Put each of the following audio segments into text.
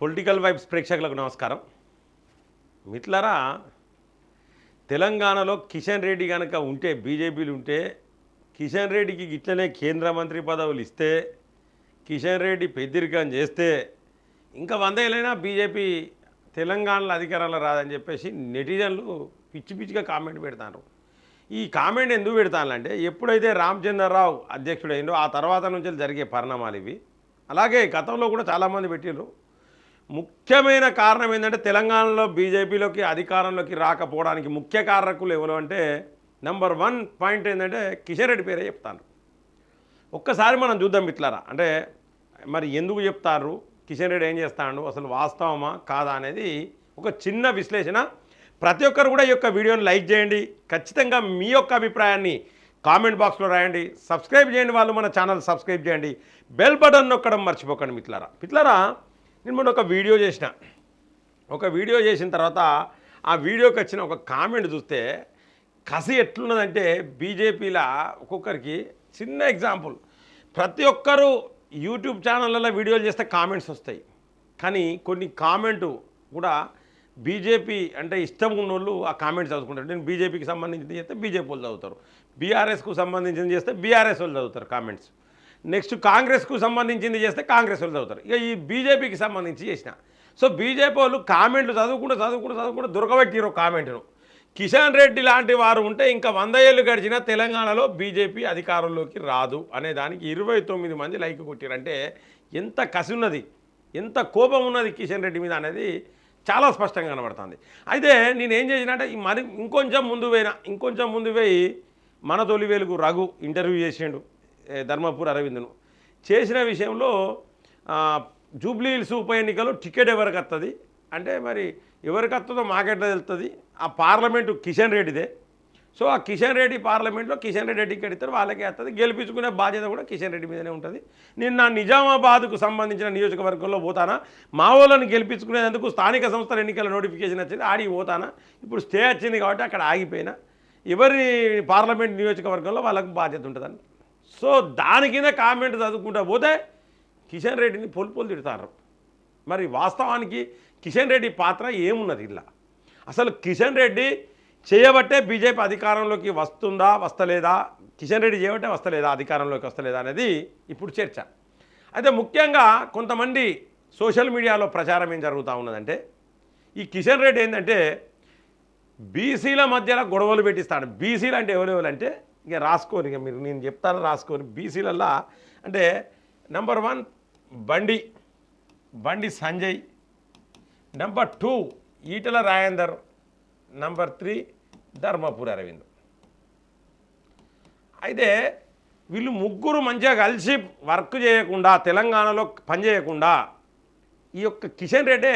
Political vibes ప్రేక్షకులకు నమస్కారం. మిట్లరా తెలంగాణలో కిషన్ రెడ్డి కనుక ఉంటే బీజేపీలు ఉంటే కిషన్ రెడ్డికి ఇట్లనే కేంద్ర మంత్రి పదవులు ఇస్తే కిషన్ రెడ్డి పెద్దరికం చేస్తే ఇంకా వందేళ్ళైనా బీజేపీ తెలంగాణలో అధికారంలో రాదని చెప్పేసి నెటిజన్లు పిచ్చి పిచ్చిగా కామెంట్ పెడతారు ఈ కామెంట్ ఎందుకు పెడతానంటే ఎప్పుడైతే రామచంద్రరావు అధ్యక్షుడైందో ఆ తర్వాత నుంచి జరిగే పరిణామాలు ఇవి. అలాగే గతంలో కూడా చాలామంది పెట్టిండ్రు. ముఖ్యమైన కారణం ఏంటంటే తెలంగాణలో బీజేపీలోకి అధికారంలోకి రాకపోవడానికి ముఖ్య కారకులు ఎవరు అంటే నెంబర్ వన్ పాయింట్ ఏంటంటే కిషన్ రెడ్డి పేరే చెప్తాను ఒక్కసారి మనం చూద్దాం ఇట్లారా అంటే మరి ఎందుకు చెప్తారు కిషన్ రెడ్డి ఏం చేస్తాడు? అసలు వాస్తవమా? కాదా? అనేది ఒక చిన్న విశ్లేషణ. ప్రతి ఒక్కరు కూడా ఈ యొక్క వీడియోని లైక్ చేయండి. ఖచ్చితంగా మీ యొక్క అభిప్రాయాన్ని కామెంట్ బాక్స్లో రాయండి. సబ్స్క్రైబ్ చేయండి వాళ్ళు మన ఛానల్ సబ్స్క్రైబ్ చేయండి. బెల్ బటన్ నొక్కడం మర్చిపోకండి మిట్లారా మిట్లారా నేను మొన్న ఒక వీడియో చేసిన. ఒక వీడియో చేసిన తర్వాత ఆ వీడియోకి వచ్చిన ఒక కామెంట్ చూస్తే కసి ఎట్లున్నదంటే బీజేపీల ఒక్కొక్కరికి చిన్న ఎగ్జాంపుల్. ప్రతి ఒక్కరూ యూట్యూబ్ ఛానళ్ళలో వీడియోలు చేస్తే కామెంట్స్ వస్తాయి. కానీ కొన్ని కామెంటు కూడా బీజేపీ అంటే ఇష్టం ఉన్నోళ్ళు ఆ కామెంట్స్ చదువుకుంటారు. నేను బీజేపీకి సంబంధించింది చేస్తే బీజేపీ వాళ్ళు చదువుతారు. బీఆర్ఎస్కు సంబంధించింది చేస్తే బీఆర్ఎస్ వాళ్ళు చదువుతారు కామెంట్స్. నెక్స్ట్ కాంగ్రెస్కు సంబంధించింది చేస్తే కాంగ్రెస్ వాళ్ళు చదువుతారు. ఇక ఈ బీజేపీకి సంబంధించి చేసిన. సో బీజేపీ వాళ్ళు కామెంట్లు చదువుకుంటూ చదువుకుంటూ చదువుకుంటూ దొరకబెట్టిరు కామెంట్ను. కిషన్ రెడ్డి లాంటి వారు ఉంటే ఇంకా వంద ఏళ్ళు గడిచినా తెలంగాణలో బీజేపీ అధికారంలోకి రాదు అనే దానికి ఇరవై తొమ్మిది మంది లైక్ కొట్టారంటే ఎంత కసి ఉన్నది ఎంత కోపం ఉన్నది కిషన్ రెడ్డి మీద అనేది చాలా స్పష్టంగా కనబడుతుంది. అయితే నేను ఏం చేసినంటే మరి ఇంకొంచెం ముందు పోయినా ఇంకొంచెం ముందు పోయి మన తొలి వెలుగు రఘు ఇంటర్వ్యూ చేసిండు. ధర్మపూర్ అరవింద్ను. చేసిన విషయంలో జూబ్లీహిల్స్ జూబ్లీ హిల్స్ ఉప ఎన్నికలో టికెట్ ఎవరికి వస్తుంది అంటే మరి ఎవరికి వస్తుందో మాకెట్లా తెలుస్తుంది ఆ పార్లమెంటు కిషన్ రెడ్డిదే. సో ఆ కిషన్ రెడ్డి పార్లమెంట్లో కిషన్ రెడ్డి టికెట్ ఇస్తారు వాళ్ళకే వస్తుంది గెలిపించుకునే బాధ్యత కూడా కిషన్ రెడ్డి మీదనే ఉంటుంది. నేను నా నిజామాబాద్కు సంబంధించిన నియోజకవర్గంలో పోతానా? మా వాళ్ళని గెలిపించుకునేందుకు స్థానిక సంస్థల ఎన్నికల నోటిఫికేషన్ వచ్చింది ఆడికి పోతానా? ఇప్పుడు స్టే వచ్చింది కాబట్టి అక్కడ ఆగిపోయినా. ఎవరి పార్లమెంట్ నియోజకవర్గంలో వాళ్ళకు బాధ్యత ఉంటుందని. సో దాని కింద కామెంట్ చదువుకుంటా పోతే కిషన్ రెడ్డిని పొలు పొలు తిడతారు. మరి వాస్తవానికి కిషన్ రెడ్డి పాత్ర ఏమున్నది ఇలా? అసలు కిషన్ రెడ్డి చేయబట్టే బీజేపీ అధికారంలోకి వస్తుందా వస్తలేదా? కిషన్ రెడ్డి చేయబట్టే వస్తలేదా అధికారంలోకి వస్తలేదా అనేది ఇప్పుడు చర్చ. అయితే ముఖ్యంగా కొంతమంది సోషల్ మీడియాలో ప్రచారం ఏం జరుగుతూ ఉన్నదంటే ఈ కిషన్ రెడ్డి ఏంటంటే బీసీల మధ్యలో గొడవలు పెట్టిస్తాడు. బీసీలు అంటే ఎవరెవరు అంటే ఇక రాసుకోరు ఇక మీరు నేను చెప్తాను రాసుకోరు బీసీలల్లా అంటే number one Bandi Bandi Sanjay. Number two Etela Rajender. Number three Dharmapuri Arvind. అయితే వీళ్ళు ముగ్గురు మంచిగా కలిసి వర్క్ చేయకుండా తెలంగాణలో పనిచేయకుండా ఈ యొక్క కిషన్ రెడ్డే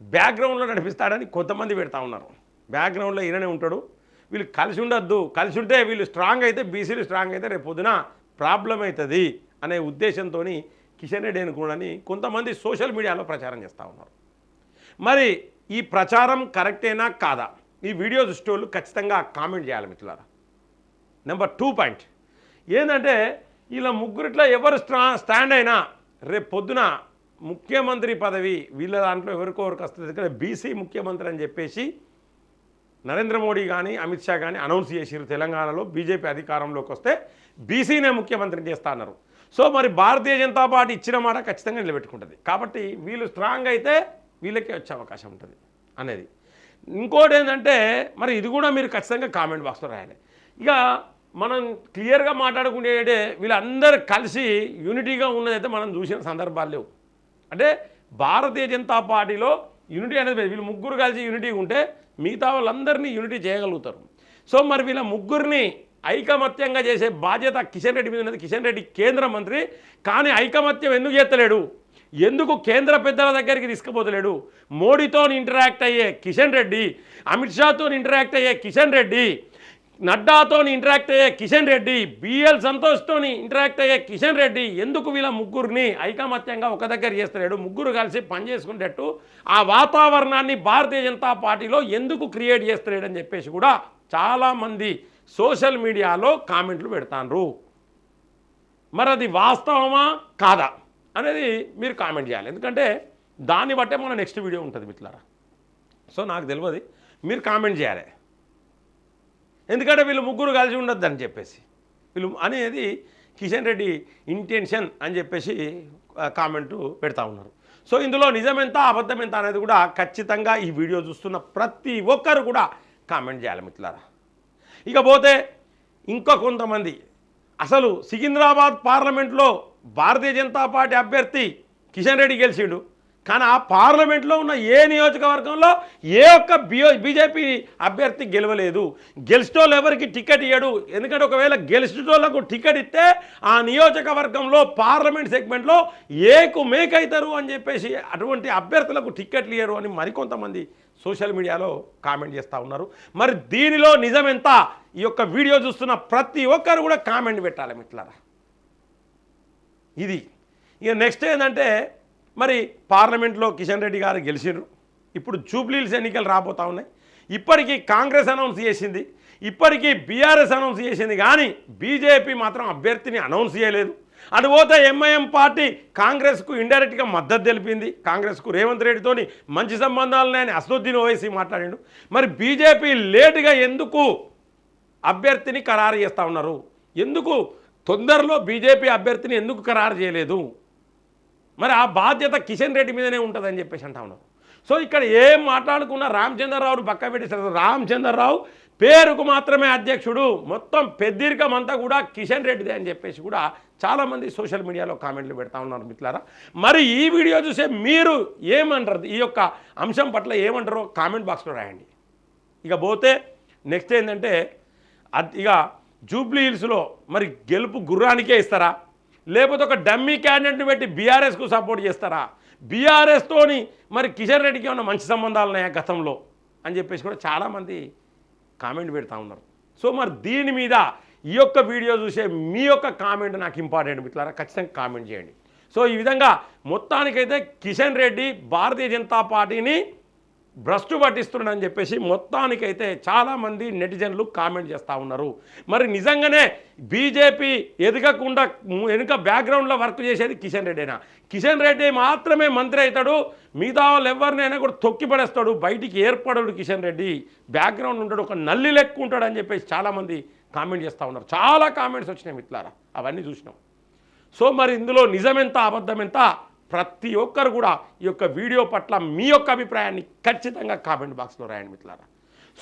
బ్యాక్గ్రౌండ్లో నడిపిస్తాడని కొంతమంది పెడతా ఉన్నారు. బ్యాక్గ్రౌండ్లో ఈయననే ఉంటాడు. వీళ్ళు కలిసి ఉండొద్దు. కలిసి ఉంటే వీళ్ళు స్ట్రాంగ్ అయితే బీసీలు స్ట్రాంగ్ అయితే రేపు పొద్దున ప్రాబ్లం అవుతుంది అనే ఉద్దేశంతో కిషన్ రెడ్డి అనుకోడని కొంతమంది సోషల్ మీడియాలో ప్రచారం చేస్తూ ఉన్నారు. మరి ఈ ప్రచారం కరెక్టేనా కాదా? ఈ వీడియో దృష్టి ఖచ్చితంగా కామెంట్ చేయాలి మిత్రులారా. నెంబర్ టూ పాయింట్ ఏంటంటే ఇలా ముగ్గురిట్లో ఎవరు స్ట్రా స్టాండ్ అయినా రేపు పొద్దున ముఖ్యమంత్రి పదవి వీళ్ళ దాంట్లో ఎవరికొవరికి వస్తుంది. ఇక్కడ బీసీ ముఖ్యమంత్రి అని చెప్పేసి నరేంద్ర మోడీ కానీ అమిత్ షా కానీ అనౌన్స్ చేసిరు తెలంగాణలో బీజేపీ అధికారంలోకి వస్తే బీసీనే ముఖ్యమంత్రిని చేస్తా అన్నారు. సో మరి భారతీయ జనతా పార్టీ ఇచ్చిన మాట ఖచ్చితంగా నిలబెట్టుకుంటుంది. కాబట్టి వీళ్ళు స్ట్రాంగ్ అయితే వీళ్ళకే వచ్చే అవకాశం ఉంటుంది అనేది. ఇంకోటి ఏంటంటే మరి ఇది కూడా మీరు ఖచ్చితంగా కామెంట్ బాక్స్లో రాయాలి. ఇక మనం క్లియర్గా మాట్లాడుకునేటే వీళ్ళందరూ కలిసి యూనిటీగా ఉన్నదైతే మనం చూసిన సందర్భాలు లేవు. అంటే భారతీయ జనతా పార్టీలో యూనిటీ అనేది వీళ్ళు ముగ్గురు కలిసి యూనిటీ ఉంటే మిగతా వాళ్ళందరినీ యూనిటీ చేయగలుగుతారు. సో మరి వీళ్ళ ముగ్గురిని ఐకమత్యంగా చేసే బాధ్యత కిషన్ రెడ్డి మీద ఉన్నది. కిషన్ రెడ్డి కేంద్ర మంత్రి. కానీ ఐకమత్యం ఎందుకు చేస్తలేడు? ఎందుకు కేంద్ర పెద్దల దగ్గరికి తీసుకుపోతలేడు? మోడీతో ఇంటరాక్ట్ అయ్యే కిషన్ రెడ్డి అమిత్ షాతో ఇంటరాక్ట్ అయ్యే కిషన్ రెడ్డి నడ్డాతో ఇంటరాక్ట్ అయ్యే కిషన్ రెడ్డి బిఎల్ సంతోష్తో ఇంటరాక్ట్ అయ్యే కిషన్ రెడ్డి ఎందుకు వీళ్ళ ముగ్గురిని ఐకమత్యంగా ఒక దగ్గర చేస్తున్నాడు ముగ్గురు కలిసి పనిచేసుకునేటట్టు ఆ వాతావరణాన్ని భారతీయ జనతా పార్టీలో ఎందుకు క్రియేట్ చేస్తున్నాడు అని చెప్పేసి కూడా చాలామంది సోషల్ మీడియాలో కామెంట్లు పెడతాండ్రు. మరి అది వాస్తవమా? కాదా? అనేది మీరు కామెంట్ చేయాలి. ఎందుకంటే దాన్ని బట్టే మన నెక్స్ట్ వీడియో ఉంటుంది మిట్లారా సో నాకు తెలియదు. మీరు కామెంట్ చేయాలి. ఎందుకంటే వీళ్ళు ముగ్గురు కలిసి ఉండొద్దు అని చెప్పేసి. వీళ్ళు అనేది కిషన్ రెడ్డి ఇంటెన్షన్ అని చెప్పేసి కామెంటు పెడతా ఉన్నారు. సో ఇందులో నిజమెంత అబద్ధం ఎంత అనేది కూడా ఖచ్చితంగా ఈ వీడియో చూస్తున్న ప్రతి ఒక్కరు కూడా కామెంట్ చేయాలి మిత్రులారా. ఇకపోతే ఇంకా కొంతమంది అసలు సికింద్రాబాద్ పార్లమెంట్లో భారతీయ జనతా పార్టీ అభ్యర్థి కిషన్ రెడ్డి గెలిచిండు. కానీ ఆ పార్లమెంట్లో ఉన్న ఏ నియోజకవర్గంలో ఏ ఒక్క బియో బీజేపీ అభ్యర్థి గెలవలేదు. గెలిచేటోళ్ళు ఎవరికి టికెట్ ఇవ్వడు ఎందుకంటే ఒకవేళ గెలిచేటోళ్ళకు టికెట్ ఇస్తే ఆ నియోజకవర్గంలో పార్లమెంట్ సెగ్మెంట్లో ఏకు మేకైతారు అని చెప్పేసి అటువంటి అభ్యర్థులకు టికెట్లు ఇయ్యరు అని మరికొంతమంది సోషల్ మీడియాలో కామెంట్ చేస్తూ ఉన్నారు. మరి దీనిలో నిజం ఎంత ఈ యొక్క వీడియో చూస్తున్న ప్రతి ఒక్కరు కూడా కామెంట్ పెట్టాలి మిట్లారా ఇది. ఇక నెక్స్ట్ ఏంటంటే మరి పార్లమెంట్లో కిషన్ రెడ్డి గారు గెలిచిండ్రు ఇప్పుడు జూబ్లీల్స్ ఎన్నికలు రాబోతా ఉన్నాయి. ఇప్పటికీ కాంగ్రెస్ అనౌన్స్ చేసింది. ఇప్పటికీ బీఆర్ఎస్ అనౌన్స్ చేసింది. కానీ బీజేపీ మాత్రం అభ్యర్థిని అనౌన్స్ చేయలేదు. అటుపోతే ఎంఐఎం పార్టీ కాంగ్రెస్కు ఇండైరెక్ట్గా మద్దతు తెలిపింది. కాంగ్రెస్కు రేవంత్ రెడ్డితోని మంచి సంబంధాలున్నాయని అసదుద్దీన్ ఓవైసీ మాట్లాడాడు. మరి బీజేపీ లేటుగా ఎందుకు అభ్యర్థిని ఖరారు చేస్తూ ఉన్నారు? ఎందుకు తొందరలో బీజేపీ అభ్యర్థిని ఎందుకు ఖరారు చేయలేదు? మరి ఆ బాధ్యత కిషన్ రెడ్డి మీదనే ఉంటుందని చెప్పేసి అంటా ఉన్నారు. సో ఇక్కడ ఏం మాట్లాడుకున్న రామచంద్రరావును పక్క పెట్టేశారు. రామచంద్రరావు పేరుకు మాత్రమే అధ్యక్షుడు. మొత్తం పెద్దీర్ఘం అంతా కూడా కిషన్ రెడ్డిదే అని చెప్పేసి కూడా చాలామంది సోషల్ మీడియాలో కామెంట్లు పెడతా ఉన్నారు మిత్రులారా. మరి ఈ వీడియో చూసే మీరు ఏమంటారు? ఈ యొక్క అంశం పట్ల ఏమంటారో కామెంట్ బాక్స్లో రాయండి. ఇక పోతే నెక్స్ట్ ఏంటంటే ఇక జూబ్లీ హిల్స్లో మరి గెలుపు గుర్రానికే ఇస్తారా? లేకపోతే ఒక డమ్మీ క్యాండిడేట్ని పెట్టి బీఆర్ఎస్కు సపోర్ట్ చేస్తారా? బీఆర్ఎస్తోని మరి కిషన్ రెడ్డికి ఉన్న మంచి సంబంధాలు ఉన్నాయా గతంలో? అని చెప్పేసి కూడా చాలామంది కామెంట్ పెడతా ఉన్నారు. సో మరి దీని మీద ఈ యొక్క వీడియో చూసే మీ యొక్క కామెంట్ నాకు ఇంపార్టెంట్ మిత్రులారా ఖచ్చితంగా కామెంట్ చేయండి. సో ఈ విధంగా మొత్తానికైతే కిషన్ రెడ్డి భారతీయ జనతా పార్టీని భ్రష్టు పట్టిస్తున్నాడని చెప్పేసి మొత్తానికైతే చాలామంది నెటిజన్లు కామెంట్ చేస్తూ ఉన్నారు. మరి నిజంగానే బీజేపీ ఎదగకుండా వెనుక బ్యాక్గ్రౌండ్లో వర్క్ చేసేది కిషన్ రెడ్డినా? కిషన్ రెడ్డి మాత్రమే మంత్రి అవుతాడు మిగతా వాళ్ళు ఎవరినైనా కూడా తొక్కి పడేస్తాడు బయటికి ఏర్పడడు కిషన్ రెడ్డి. బ్యాక్గ్రౌండ్ ఉంటాడు ఒక నల్లి లెక్క ఉంటాడు అని చెప్పేసి చాలామంది కామెంట్ చేస్తూ ఉన్నారు. చాలా కామెంట్స్ వచ్చినాయి మిత్రులారా అవన్నీ చూసినాం. సో మరి ఇందులో నిజమెంత అబద్ధం ఎంత ప్రతి ఒక్కరు కూడా ఈ యొక్క వీడియో పట్ల మీ యొక్క అభిప్రాయాన్ని ఖచ్చితంగా కామెంట్ బాక్స్లో రాయండి మిత్రులారా.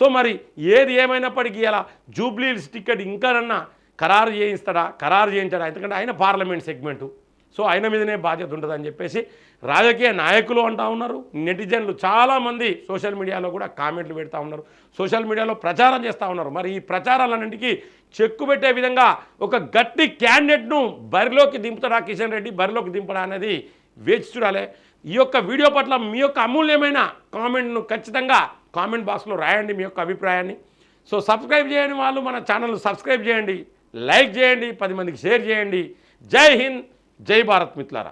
సో మరి ఏది ఏమైనప్పటికీ ఇలా జూబ్లీస్ టికెట్ ఇంకానన్నా ఖరారు చేయిస్తాడా ఖరారు చేయించాడా? ఎందుకంటే ఆయన పార్లమెంట్ సెగ్మెంటు. సో ఆయన మీదనే బాధ్యత ఉంటుందని చెప్పేసి రాజకీయ నాయకులు అంటూ ఉన్నారు నెటిజన్లు చాలామంది సోషల్ మీడియాలో కూడా కామెంట్లు పెడతా ఉన్నారు సోషల్ మీడియాలో ప్రచారం చేస్తూ ఉన్నారు. మరి ఈ ప్రచారాలన్నింటికి చెక్కు పెట్టే విధంగా ఒక గట్టి క్యాండిడేట్ను బరిలోకి దింపుతాడా కిషన్ రెడ్డి? బరిలోకి దింపడా అనేది వేచి చూడాలి. ఈ యొక్క వీడియో పట్ల మీ యొక్క అమూల్యమైన కామెంట్ను ఖచ్చితంగా కామెంట్ బాక్స్లో రాయండి మీ యొక్క అభిప్రాయాన్ని. సో సబ్స్క్రైబ్ చేయని వాళ్ళు మన ఛానల్ సబ్స్క్రైబ్ చేయండి లైక్ చేయండి పది మందికి షేర్ చేయండి. జై హింద్ జై భారత్ మిత్లారా